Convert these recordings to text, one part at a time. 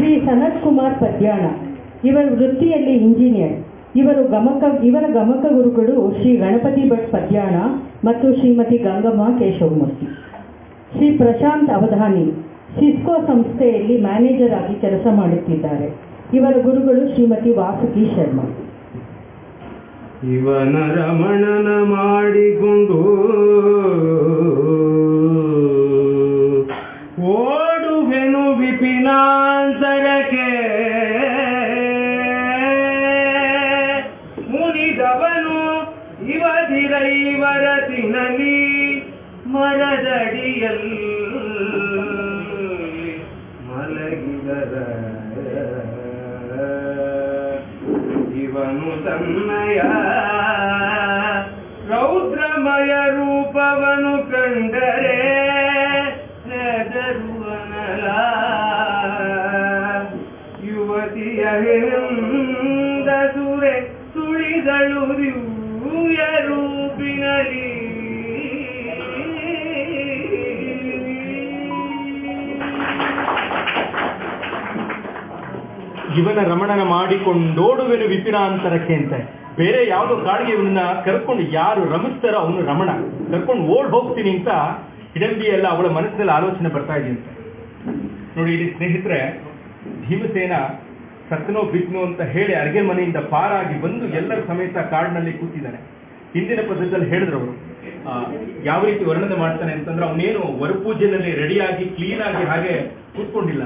ಶ್ರೀ ಸನತ್ ಕುಮಾರ್ ಪದ್ಯಾಣ. ಇವರ ವೃತ್ತಿಯಲ್ಲಿ ಇಂಜಿನಿಯರ್. ಇವರು ಗಮಕ, ಇವರ ಗಮಕ ಗುರುಗಳು ಶ್ರೀ ಗಣಪತಿ ಭಟ್ ಪದ್ಯಾಣ ಮತ್ತು ಶ್ರೀಮತಿ ಗಂಗಮ್ಮ ಕೇಶವಮೂರ್ತಿ. ಶ್ರೀ ಪ್ರಶಾಂತ್ ಅವಧಾನಿ ಸಿಸ್ಕೋ ಸಂಸ್ಥೆಯಲ್ಲಿ ಮ್ಯಾನೇಜರ್ ಆಗಿ ಕೆಲಸ ಮಾಡುತ್ತಿದ್ದಾರೆ. ಇವರ ಗುರುಗಳು ಶ್ರೀಮತಿ ವಾಸುಕಿ ಶರ್ಮಾ. ಇವನ ರಮಣನ ಮಾಡಿಕೊಂಡು ಓಡುವೆನು ವಿಪಿನಾಂತರಕ್ಕೆ ಇವದಿರೈವರ ತಿನ್ನಲಿ ಮರದಡಿಯಲ್ಲಿ ಮಲಗಿದರ ಇವನು ತನ್ನಯ ಇವನ ರಮಣನ ಮಾಡಿಕೊಂಡೋಡುವೆನು ವಿಪಿನಾಂತರಕ್ಕೆ ಅಂತ. ಬೇರೆ ಯಾವುದೋ ಕಾಡಿಗೆ ಇವನನ್ನ ಕರ್ಕೊಂಡು ಯಾರು ರಮಿಸ್ತಾರೋ ಅವನು ರಮಣ. ಕರ್ಕೊಂಡು ಓಡ್ ಹೋಗ್ತೀನಿ ಅಂತ ಹಿಡಂಬಿ ಎಲ್ಲ ಅವಳ ಮನಸ್ಸಿನಲ್ಲಿ ಆಲೋಚನೆ ಬರ್ತಾ ಇದೆಯಂತೆ ನೋಡಿ, ಇಲ್ಲಿ ಸ್ನೇಹಿತರೆ, ಭೀಮಸೇನ ಸತ್ನೋ ಬಿದ್ನೋ ಅಂತ ಹೇಳಿ ಅಡುಗೆ ಮನೆಯಿಂದ ಪಾರಾಗಿ ಬಂದು ಎಲ್ಲರ ಸಮೇತ ಕಾಡಿನಲ್ಲಿ ಕೂತಿದ್ದಾನೆ. ಹಿಂದಿನ ಪದ್ಧತಿಯಲ್ಲಿ ಹೇಳಿದ್ರು ಅವರು ಯಾವ ರೀತಿ ವರ್ಣನೆ ಮಾಡ್ತಾನೆ ಅಂತಂದ್ರೆ ಅವನೇನು ವರಪೂಜೆನಲ್ಲಿ ರೆಡಿಯಾಗಿ ಕ್ಲೀನ್ ಆಗಿ ಹಾಗೆ ಕೂತ್ಕೊಂಡಿಲ್ಲ.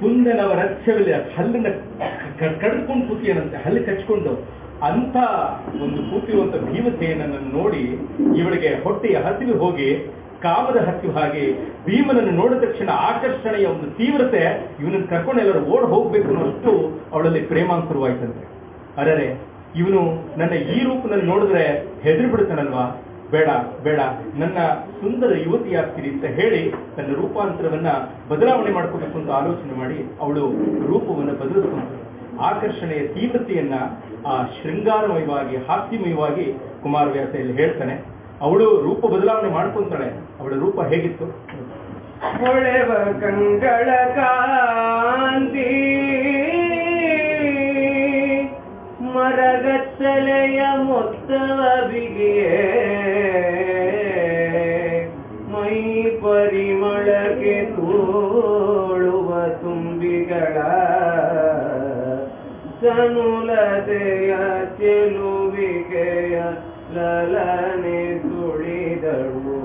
ಕುಂದನವ ರಕ್ಷವಿಲ್ಲ ಹಲ್ಲಿನ ಕ- ಕಡ್ಕೊಂಡು ಕೂತಿಯನಂತೆ, ಹಲ್ಲು ಕಚ್ಕೊಂಡು. ಅಂತ ಒಂದು ಕೂತಿರುವಂತ ಭೀಮಸೇನನ್ನು ನೋಡಿ ಇವಳಿಗೆ ಹೊಟ್ಟೆಯ ಹಸಿವು ಹೋಗಿ, ಕಾಮದ ಹಸಿವು ಹಾಗೆ ಭೀಮನನ್ನು ನೋಡಿದ ತಕ್ಷಣ ಆಕರ್ಷಣೆಯ ಒಂದು ತೀವ್ರತೆ ಇವನನ್ನು ಕರ್ಕೊಂಡು ಎಲ್ಲರೂ ಓಡ್ ಹೋಗ್ಬೇಕು ಅನ್ನೋಷ್ಟು ಅವಳಲ್ಲಿ ಪ್ರೇಮಾಂಕುರವಾಯ್ತಂತೆ ಅರರೆ, ಇವನು ನನ್ನ ಈ ರೂಪದಲ್ಲಿ ನೋಡಿದ್ರೆ ಹೆದರಿ ಬಿಡ್ತಾನಲ್ವಾ ಬೇಡ ಬೇಡ. ನನ್ನ ಸುಂದರ ಯುವತಿ ಅಂತ ಹೇಳಿ ತನ್ನ ರೂಪಾಂತರವನ್ನ ಬದಲಾವಣೆ ಮಾಡ್ಕೋಬೇಕು ಅಂತ ಆಲೋಚನೆ ಮಾಡಿ ಅವಳು ರೂಪವನ್ನು ಬದಲಿಸ್ಕೊಂಡು ಆಕರ್ಷಣೆಯ ತೀವ್ರತೆಯನ್ನ ಆ ಶೃಂಗಾರಮಯವಾಗಿ, ಹಾಸ್ಯಮಯವಾಗಿ ಕುಮಾರವ್ಯಾಸ ಇಲ್ಲಿ ಹೇಳ್ತಾನೆ. ಅವಳು ರೂಪ ಬದಲಾವಣೆ ಮಾಡ್ಕೊಂತಾಳೆ. ಅವಳ ರೂಪ ಹೇಗಿತ್ತು? ಕಾಂತಿ ಮರಗತ್ತಲೆಯ ಮೊತ್ತವ ಸನುಲತೆಯ ಚೆಲುವಿಕೆಯ ಲಲನೆ ಸುಳಿದಳು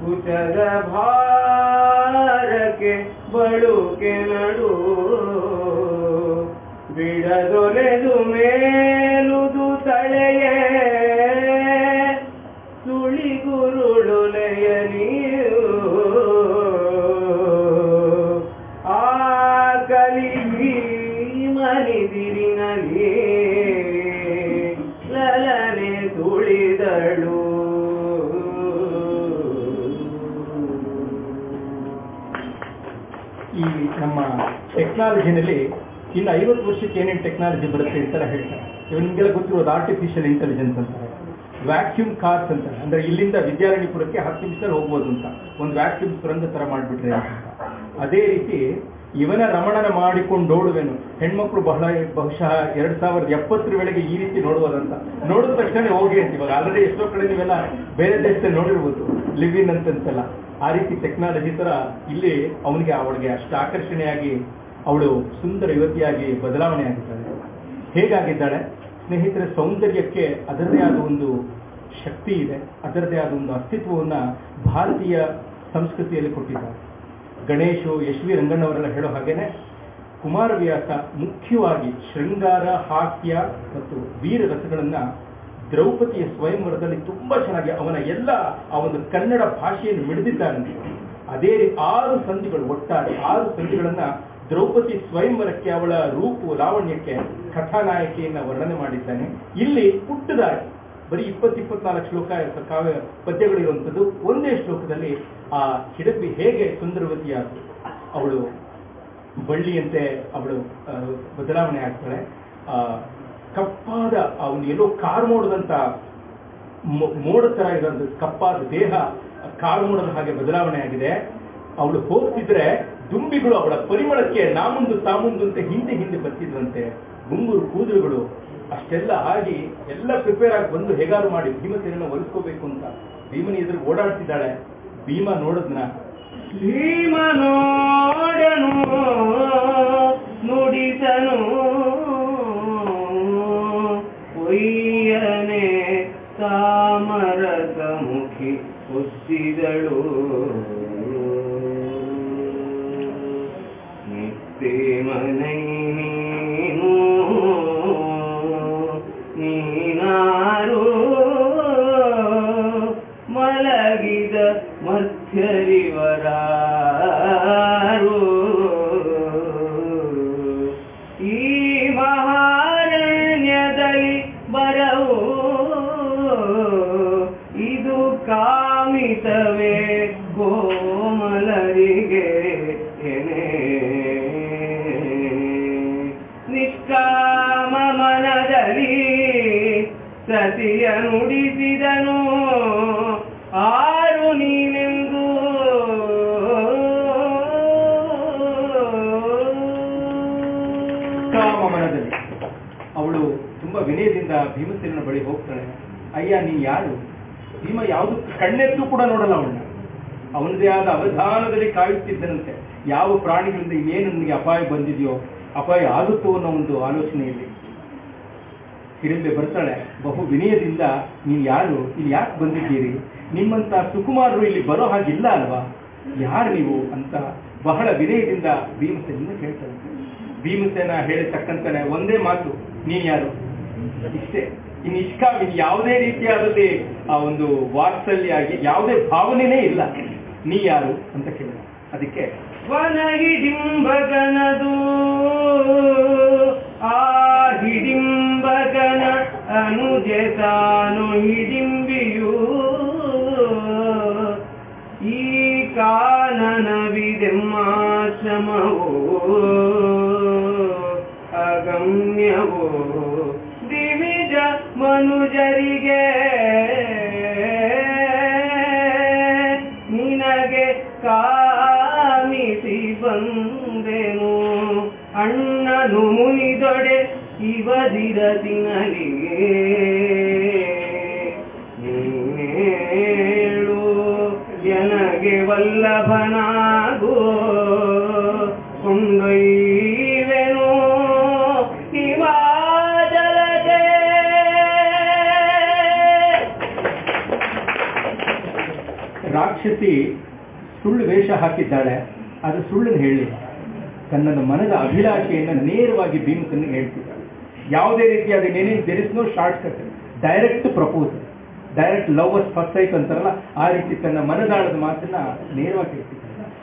ಕುಚದ ಭಾರಕ್ಕೆ ಬಳುಕೆ ನಡು ಬಿಡದೊಲೆದು ಮೇಲುದು ಟೆಕ್ನಾಲಜಿನಲ್ಲಿ ಇನ್ನು ಐವತ್ತು ವರ್ಷಕ್ಕೆ ಏನೇನು ಟೆಕ್ನಾಲಜಿ ಬರುತ್ತೆ ಅಂತೆಲ್ಲ ಹೇಳ್ತಾರೆ. ಇವಾಗ ಗೊತ್ತಿರೋದು ಆರ್ಟಿಫಿಷಿಯಲ್ ಇಂಟೆಲಿಜೆನ್ಸ್ ಅಂತಾರೆ ವ್ಯಾಕ್ಯೂಮ್ ಕಾರ್ಸ್ ಅಂತಾರೆ ಅಂದ್ರೆ ಇಲ್ಲಿಂದ ವಿದ್ಯಾರಣ್ಯಪುರಕ್ಕೆ ಹತ್ತು ನಿಮಿಷದಲ್ಲಿ ಹೋಗ್ಬೋದು ಅಂತ. ಒಂದು ವ್ಯಾಕ್ಯೂಮ್ ಸುರಂಗ ತರ ಮಾಡಿಬಿಟ್ರೆ ಅಂತ. ಅದೇ ರೀತಿ ಇವನ ರಮಣನ ಮಾಡಿಕೊಂಡೋಡುವೆನು ಹೆಣ್ಮಕ್ಳು ಬಹಳ, ಬಹುಶಃ ಎರಡ್ ಸಾವಿರದ ಎಪ್ಪತ್ತರ ವೇಳೆಗೆ ಈ ರೀತಿ ನೋಡುವುದಂತ ನೋಡಿದ ತಕ್ಷಣ ಹೋಗಿ ಅಂತ. ಇವಾಗ ಆಲ್ರೆಡಿ ಎಷ್ಟೋ ಕಡೆ ನೀವೆಲ್ಲ ಬೇರೆ ದೇಶದಲ್ಲಿ ನೋಡಿರ್ಬೋದು. ಲಿವಿನ್ ಅಂತಂತೆಲ್ಲ. ಆ ರೀತಿ ಟೆಕ್ನಾಲಜಿ ತರ ಇಲ್ಲಿ ಅವನಿಗೆ, ಅವಳಿಗೆ ಅಷ್ಟು ಆಕರ್ಷಣೆಯಾಗಿ ಅವಳು ಸುಂದರ ಯುವತಿಯಾಗಿ ಬದಲಾವಣೆ ಆಗಿದ್ದಾಳೆ ಹೇಗಾಗಿದ್ದಾಳೆ? ಸ್ನೇಹಿತರ, ಸೌಂದರ್ಯಕ್ಕೆ ಅದರದೇ ಆದ ಒಂದು ಶಕ್ತಿ ಇದೆ. ಅದರದೇ ಆದ ಒಂದು ಅಸ್ತಿತ್ವವನ್ನ ಭಾರತೀಯ ಸಂಸ್ಕೃತಿಯಲ್ಲಿ ಕೊಟ್ಟಿದ್ದಾರೆ. ಗಣೇಶು ಎಸ್ ವಿ ರಂಗಣ್ಣವರೆಲ್ಲ ಹೇಳೋ ಹಾಗೇನೆ, ಕುಮಾರವ್ಯಾಸ ಮುಖ್ಯವಾಗಿ ಶೃಂಗಾರ, ಹಾಸ್ಯ ಮತ್ತು ವೀರ ರಸಗಳನ್ನ ದ್ರೌಪದಿಯ ಸ್ವಯಂವರದಲ್ಲಿ ತುಂಬಾ ಚೆನ್ನಾಗಿ ಅವನ ಎಲ್ಲ ಆ ಒಂದು ಕನ್ನಡ ಭಾಷೆಯನ್ನು ಮಿಡಿದಿದ್ದಾನೆ. ಅದೇ ರೀತಿ ಆರು ಸಂಧಿಗಳು ಒಟ್ಟಾರೆ, ಆರು ಸಂಧಿಗಳನ್ನ ದ್ರೌಪದಿ ಸ್ವಯಂವರಕ್ಕೆ ಅವಳ ರೂಪು ಲಾವಣ್ಯಕ್ಕೆ ಕಥಾನಾಯಕಿಯನ್ನ ವರ್ಣನೆ ಮಾಡಿದ್ದಾನೆ. ಇಲ್ಲಿ ಪುಟ್ಟದಾಗಿ ಬರೀ ಇಪ್ಪತ್ತು ಇಪ್ಪತ್ನಾಲ್ಕು ಶ್ಲೋಕ ಕಾವ್ಯ ಪದ್ಯಗಳಿರುವಂಥದ್ದು ಒಂದೇ ಶ್ಲೋಕದಲ್ಲಿ ಆ ಹಿಡಪಿ ಹೇಗೆ ಸುಂದರವತಿಯಾದ ಅವಳು ಬಳ್ಳಿಯಂತೆ ಅವಳು ಬದಲಾವಣೆ ಆಗ್ತಾಳೆ. ಆ, ಕಪ್ಪಾದ ಅವನು ಎಲ್ಲೋ ಕಾರ್ ಮೋಡದಂತ ಮೋಡ ತರ ಇರೋದು ಕಪ್ಪಾದ ದೇಹ ಕಾರ್ ಮೋಡದ ಹಾಗೆ ಬದಲಾವಣೆ ಆಗಿದೆ. ಅವಳು ಹೋಗ್ತಿದ್ರೆ ದುಂಬಿಗಳು ಅವಳ ಪರಿಮಳಕ್ಕೆ ನಾಮುಂದು ತಾಮುಂದು ಅಂತ ಹಿಂದೆ ಹಿಂದೆ ಬರ್ತಿದ್ರಂತೆ ಗುಂಗುರು ಕೂದಲುಗಳು ಅಷ್ಟೆಲ್ಲ ಆಗಿ ಎಲ್ಲ ಪ್ರಿಪೇರ್ ಆಗಿ ಬಂದು ಹೇಗಾರು ಮಾಡಿ ಭೀಮಸೇನ ಒಲಿಸ್ಕೋಬೇಕು ಅಂತ ಭೀಮನ ಎದುರು ಓಡಾಡ್ತಿದ್ದಾಳೆ. ಭೀಮ ನೋಡದ್ನ ಭೀಮನೋಡನು ನುಡಿಸನು ಒಯ್ಯನೆ ತಾಮರದ ಮುಖಿ ಒತ್ತಿದಳು ಮಧ್ಯರಿವರಾರು ಈ ಮಹಾರಣ್ಯದಲ್ಲಿ ಬರವು. ಇದು ಕಾಮಿತವೇ ಗೋಮಲರಿಗೆ ಎನೆ ನಿಷ್ಕಾಮ ಮನದಲ್ಲಿ ಸತಿಯ ನುಡಿಸಿದನು. ಆರು ಭೀಮಸೇನ ಬಳಿ ಹೋಗ್ತಾಳೆ, ಅಯ್ಯ ನೀ ಯಾರು? ಭೀಮ ಯಾವುದು ಕಣ್ಣೆತ್ತು ಕೂಡ ನೋಡಲ್ಲ ಅವಳನ್ನ. ಅವನದೇ ಆದ ಅವಧಾನದಲ್ಲಿ ಕಾಯುತ್ತಿದ್ದನಂತೆ. ಯಾವ ಪ್ರಾಣಿಗಳಿಂದ ಏನು ನನಗೆ ಅಪಾಯ ಬಂದಿದೆಯೋ, ಅಪಾಯ ಆಗುತ್ತೋ ಅನ್ನೋ ಒಂದು ಆಲೋಚನೆಯಲ್ಲಿ. ಹಿಡಿಂಬೆ ಬರ್ತಾಳೆ, ಬಹು ವಿನಯದಿಂದ ನೀನ್ ಯಾರು? ಇಲ್ಲಿ ಯಾಕೆ ಬಂದಿದ್ದೀರಿ? ನಿಮ್ಮಂತ ಸುಕುಮಾರರು ಇಲ್ಲಿ ಬರೋ ಹಾಗಿಲ್ಲ ಅಲ್ವಾ? ಯಾರು ನೀವು? ಅಂತ ಬಹಳ ವಿನಯದಿಂದ ಭೀಮಸೇನ ಕೇಳ್ತಾಳೆ ಭೀಮಸೇನ ಹೇಳಿರ್ತಕ್ಕಂತಾನೆ ಒಂದೇ ಮಾತು, ನೀನ್ ಯಾರು? ಇಷ್ಟೇ. ಇನ್ನು ಇಷ್ಕಾಮ್ ಇನ್ ಯಾವುದೇ ರೀತಿಯಾದಲ್ಲಿ ಆ ಒಂದು ವಾತ್ಸಲ್ಯ ಆಗಿ ಯಾವುದೇ ಭಾವನೆನೇ ಇಲ್ಲ. ನೀ ಯಾರು ಅಂತ ಕೇಳಿದ ಅದಕ್ಕೆ ಹಿಡಿಂಬಗನದು ಆ ಹಿಡಿಂಬಗನ ಅನುಜೆ ತಾನು ಹಿಡಿಂಬಿಯು ಈ ಕಾನನವಿದೆಮ್ಮಾಶ್ರಮವೋ, ಅಗಮ್ಯವೋ. ಮನುಜರಿಗೆ ನಿನಗೆ ಕಾಮಿಸಿ ಬಂದೆನು. ಅಣ್ಣನು ಮುನಿದೊಡೆ ಇವದಿರದಿನಲಿಗೆ ನೀನೇಳು ಎನಗೆ ವಲ್ಲಭನಾಗೋ ಕೊಂಡೊಯ್ವೆನು ರಾಕ್ಷಸಿ ಸುಳ್ಳು ವೇಷ ಹಾಕಿದ್ದಾಳೆ ಅದು ಸುಳ್ಳನ್ನು ಹೇಳಿ ತನ್ನ ಮನದ ಅಭಿಲಾಷೆಯನ್ನು ನೇರವಾಗಿ ಭೀಮಸನಿಗೆ ಹೇಳ್ತಿದ್ದಾಳೆ. ಯಾವುದೇ ರೀತಿಯಾದ ಏನೇನು there is no shortcut direct proposal direct love as first sight ಅಂತಾರಲ್ಲ, ಆ ರೀತಿ ತನ್ನ ಮನದಾಳದ ಮಾತನ್ನ ನೇರವಾಗಿ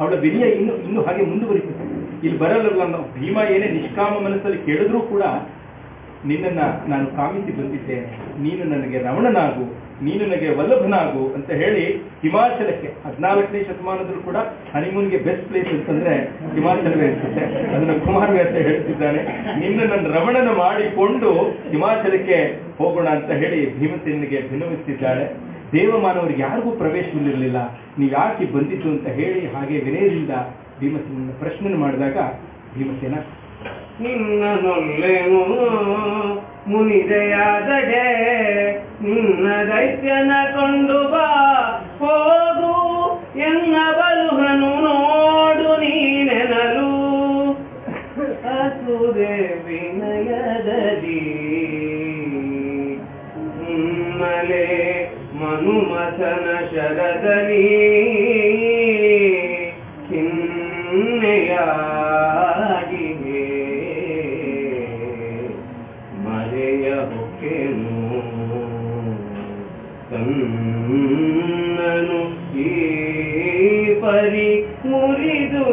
ಅವಳ ವಿನಯ ಇನ್ನು ಇನ್ನು ಹಾಗೆ ಮುಂದುವರಿಸುತ್ತೆ ಇಲ್ಲಿ ಬರಲ್ಲ ನಾವು ಭೀಮ ಏನೇ ನಿಷ್ಕಾಮ ಮನಸ್ಸಲ್ಲಿ ಕೇಳಿದ್ರೂ ಕೂಡ, ನಿನ್ನನ್ನು ನಾನು ಕಾಮಿಸಿ ಬಂದಿದ್ದೇನೆ, ನೀನು ನನಗೆ ರಮಣನಾಗು ನೀನು ನನಗೆ ವಲ್ಲಭನಾಗು ಅಂತ ಹೇಳಿ ಹಿಮಾಚಲಕ್ಕೆ ಹದಿನಾಲ್ಕನೇ ಶತಮಾನದಲ್ಲೂ ಕೂಡ ಹನಿಮೂನ್ಗೆ ಬೆಸ್ಟ್ ಪ್ಲೇಸ್ ಅಂತಂದ್ರೆ ಹಿಮಾಚಲವೇ ಅನ್ಸುತ್ತೆ. ಅದನ್ನ ಕುಮಾರವ್ಯಾಸ ಹೇಳ್ತಿದ್ದಾನೆ. ನಿನ್ನ ನನ್ನ ರಮಣನ ಮಾಡಿಕೊಂಡು ಹಿಮಾಚಲಕ್ಕೆ ಹೋಗೋಣ ಅಂತ ಹೇಳಿ ಭೀಮಸೇನಿಗೆ ಭಿನ್ನವಿಸ್ತಿದ್ದಾಳೆ ದೇವಮಾನವರಿಗೆ ಯಾರಿಗೂ ಪ್ರವೇಶವಿರಲಿಲ್ಲ ನೀವು ಯಾಕೆ ಬಂದಿದ್ದು ಅಂತ ಹೇಳಿ ಹಾಗೆ ವಿನಯದಿಂದ ಭೀಮಸೇನ ಪ್ರಶ್ನೆ ಮಾಡಿದಾಗ, ಭೀಮಸೇನ ನಿನ್ನ ಮುನಿದೆಯಾದಡೆ ನಿನ್ನ ದೈತ್ಯನ ಕೊಂಡು ಪರಿ ಮುರಿದು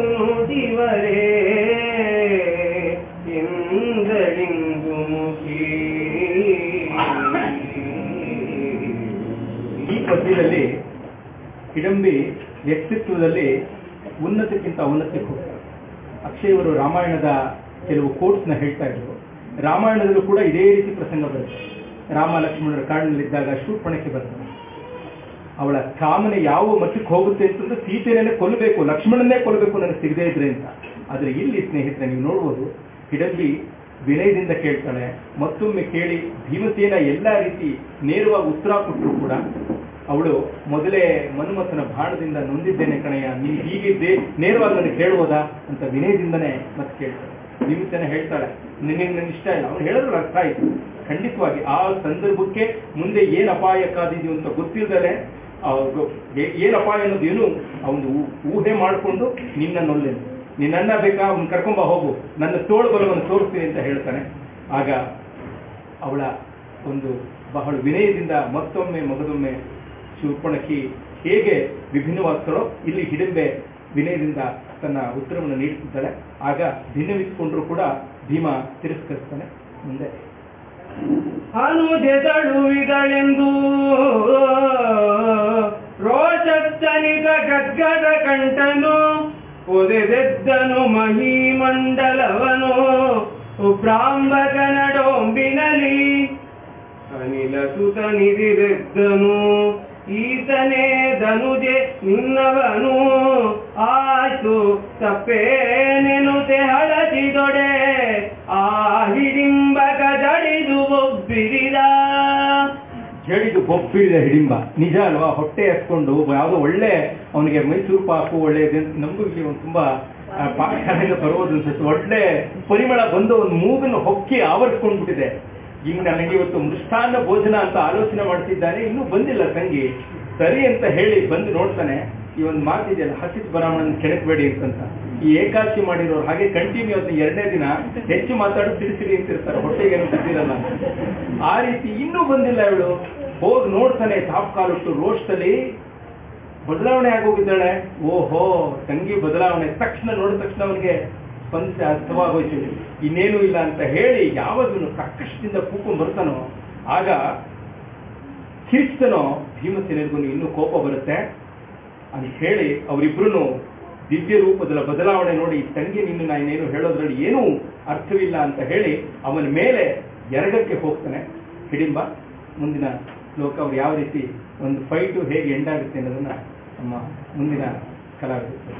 ಈ ಪದ್ಯದಲ್ಲಿ ಹಿಡಂಬಿ ವ್ಯಕ್ತಿತ್ವದಲ್ಲಿ ಉನ್ನತಕ್ಕಿಂತ ಉನ್ನತಕ್ಕೆ ಹೋಗ್ತಾರೆ ಅಕ್ಷಯವರು ರಾಮಾಯಣದ ಕೆಲವು ಕೋಟ್ಸ್ನ ಹೇಳ್ತಾ ಇದ್ರು. ರಾಮಾಯಣದಲ್ಲೂ ಕೂಡ ಇದೇ ರೀತಿ ಪ್ರಸಂಗ ಬರುತ್ತೆ. ರಾಮ ಲಕ್ಷ್ಮಣರ ಕಾಡಿನಲ್ಲಿದ್ದಾಗ ಶೂರ್ಪಣಕ್ಕೆ ಬರ್ತಾರೆ ಅವಳ ಕಾಮನೆ ಯಾವ ಮಟ್ಟಕ್ಕೆ ಹೋಗುತ್ತೆ ಅಂತಂದ್ರೆ ಸೀತೆಯನ್ನೇ ಕೊಲ್ಲಬೇಕು, ಲಕ್ಷ್ಮಣನ್ನೇ ಕೊಲ್ಲಬೇಕು ನನಗೆ ಸಿಗದೇ ಇದ್ರೆ ಅಂತ. ಆದ್ರೆ ಇಲ್ಲಿ ಸ್ನೇಹಿತರೆ ನೀವು ನೋಡ್ಬೋದು ಹಿಡಂಬಿ ವಿನಯದಿಂದ ಕೇಳ್ತಾಳೆ, ಮತ್ತೊಮ್ಮೆ ಕೇಳಿ ಭೀಮಸೇನ ಎಲ್ಲಾ ರೀತಿ ನೇರವಾಗಿ ಉತ್ತರ ಕೊಟ್ಟರು ಕೂಡ. ಅವಳು ಮೊದಲೇ ಮನ್ಮಥನ ಬಾಣದಿಂದ ನೊಂದಿದ್ದೇನೆ ಕಣಯ್ಯ, ನೀನು ಹೀಗಿದ್ದೆ ನೇರವಾಗಿ ನನಗೆ ಹೇಳ್ಬೋದಾ ಅಂತ ವಿನಯದಿಂದನೇ ಮತ್ತೆ ಕೇಳ್ತಾಳೆ. ಭೀಮಸೇನ ಹೇಳ್ತಾಳೆ ನಿನಗೆ ನನ್ನ ಇಷ್ಟ ಇಲ್ಲ. ಅವ್ರು ಹೇಳಿದ್ರು ಅರ್ಥ ಆಯ್ತು. ಖಂಡಿತವಾಗಿ ಆ ಸಂದರ್ಭಕ್ಕೆ ಮುಂದೆ ಏನ್ ಅಪಾಯ ಕಾದಿದ್ಯು ಅಂತ ಗೊತ್ತಿಲ್ಲದಲೆ ಏನ್ ಅಪಾಯ ಅನ್ನೋದು ಏನು? ಅವನು ಊಹೆ ಮಾಡಿಕೊಂಡು ನಿನ್ನ ನೊಲ್ಲೆನು ನಿನ್ನ ಬೇಕಾ? ಅವ್ನು ಕರ್ಕೊಂಬ, ಹೋಗು. ನನ್ನ ತೋಳು ಬಲವನ್ನು ತೋರಿಸ್ತೀನಿ ಅಂತ ಹೇಳ್ತಾನೆ. ಆಗ ಅವಳ ಒಂದು ಬಹಳ ವಿನಯದಿಂದ ಮತ್ತೊಮ್ಮೆ ಮಗದೊಮ್ಮೆ ಶೂರ್ಪಣಕಿ ಹೇಗೆ ವಿಭಿನ್ನವಾಗ್ತಾಳೋ, ಇಲ್ಲಿ ಹಿಡಿಂಬೆ ವಿನಯದಿಂದ ತನ್ನ ಉತ್ತರವನ್ನು ನೀಡುತ್ತಿದ್ದಾಳೆ. ಆಗ ಭಿನ್ನವಿಸಿಕೊಂಡ್ರು ಕೂಡ ಭೀಮ ತಿರಸ್ಕರಿಸ್ತಾನೆ. ಮುಂದೆ. ಅನುಜೆದಳುವಿದಳೆಂದು ಗದ್ಗದ ಕಂಠನು ಒದೆದೆದ್ದನು ಮಹೀಮಂಡಲವನು. ಬ್ರಾಹ್ಮಕನಡೋಂಬಿನಲಿ ಅನಿಲ ಸುತನಿದಿರೆದ್ದನು ಈತನೇ ಧನುಜೆ ನಿನ್ನವನು. ಆಯ್ತು ತಪ್ಪೇನೆನುತೆ ಹಳಚಿದೊಡೆ ಹೇಳಿದ್ದು ಬೊಬ್ಬಿಡಿದ ಹಿಡಿಂಬ. ನಿಜ ಅಲ್ವಾ? ಹೊಟ್ಟೆ ಹಚ್ಕೊಂಡು ಯಾವುದೋ ಒಳ್ಳೆ ಅವನಿಗೆ ಮೈಸೂರು ಪಾಕು ಒಳ್ಳೆ ನಮಗೂ ಇಲ್ಲಿ ಒಂದು ತುಂಬಾ ಆ, ಬರುವುದು ಅನ್ಸುತ್ತೆ. ಒಳ್ಳೆ ಪರಿಮಳ ಬಂದು ಒಂದು ಮೂಗನ್ನು ಹೊಕ್ಕಿ ಆವರಿಸ್ಕೊಂಡ್ಬಿಟ್ಟಿದೆ. ಈಗ ನನಗೆ ಇವತ್ತು ಮೃಷ್ಟಾನ್ನ ಭೋಜನ ಅಂತ ಆಲೋಚನೆ ಮಾಡ್ತಿದ್ದಾನೆ. ಇನ್ನೂ ಬಂದಿಲ್ಲ ತಂಗಿ. ಸರಿ ಅಂತ ಹೇಳಿ ಬಂದು ನೋಡ್ತಾನೆ. ಈ ಒಂದು ಮಾತಿದೆಯಲ್ಲ ಹಸಿತ್ ಬ್ರಾಹ್ಮಣನ ಕೆಣಕಬೇಡಿ ಅಂತ ಈ ಏಕಾದಶಿ ಮಾಡಿರೋರು ಹಾಗೆ ಕಂಟಿನ್ಯೂ ಅದನ್ನ ಎರಡನೇ ದಿನ ಹೆಚ್ಚು ಮಾತಾಡೋ ಸಿಡಿಸಿಡಿ ಅಂತಿರ್ತಾರೆ, ಹೊಟ್ಟೆಗೆ ಬಿದ್ದಿರಲ್ಲ. ಆ ರೀತಿ ಇನ್ನೂ ಬಂದಿಲ್ಲ ಇವಳು. ಹೋಗಿ ನೋಡ್ತಾನೆ, ಟಾಪ್ ಕಾಲಿಟ್ಟು ರೋಸ್ಟಲ್ಲಿ ಬದಲಾವಣೆ ಆಗೋಗಿದ್ದಾಳೆ. ಓಹೋ, ತಂಗಿ ಬದಲಾವಣೆ. ತಕ್ಷಣ ನೋಡಿದ ತಕ್ಷಣ ಅವನಿಗೆ ಸ್ಪಂದಿಸಿ ಅರ್ಥವಾಗೋಯ್ತು ಇನ್ನೇನು ಇಲ್ಲ ಅಂತ ಹೇಳಿ ಯಾವಾಗಲೂ ಕಕ್ಕಷ್ಟದಿಂದ ಕೂಕೊಂಡ್ ಬರ್ತಾನೋ, ಆಗ ಕಿರಿಸ್ತನೋ ಭೀಮಸೇನಿಗೂ ಇನ್ನೂ ಕೋಪ ಬರುತ್ತೆ. ಅಂತ ಹೇಳಿ ಅವರಿಬ್ರು ದಿವ್ಯ ರೂಪದ ಬದಲಾವಣೆ ನೋಡಿ, ತಂಗಿ ನಿನ್ನ ನಾನೇನು ಹೇಳೋದ್ರಲ್ಲಿ ಏನೂ ಅರ್ಥವಿಲ್ಲ ಅಂತ ಹೇಳಿ ಅವನ ಮೇಲೆ ಎರಡಕ್ಕೆ ಹೋಗ್ತಾನೆ. ಹಿಡಿಂಬ, ಮುಂದಿನ ಶ್ಲೋಕ ಅವ್ರು ಯಾವ ರೀತಿ ಒಂದು ಫೈಟು ಹೇಗೆ ಎಂಡಾಗುತ್ತೆ ಅನ್ನೋದನ್ನ ನಮ್ಮ ಮುಂದಿನ ಕಲಾವಿದರು.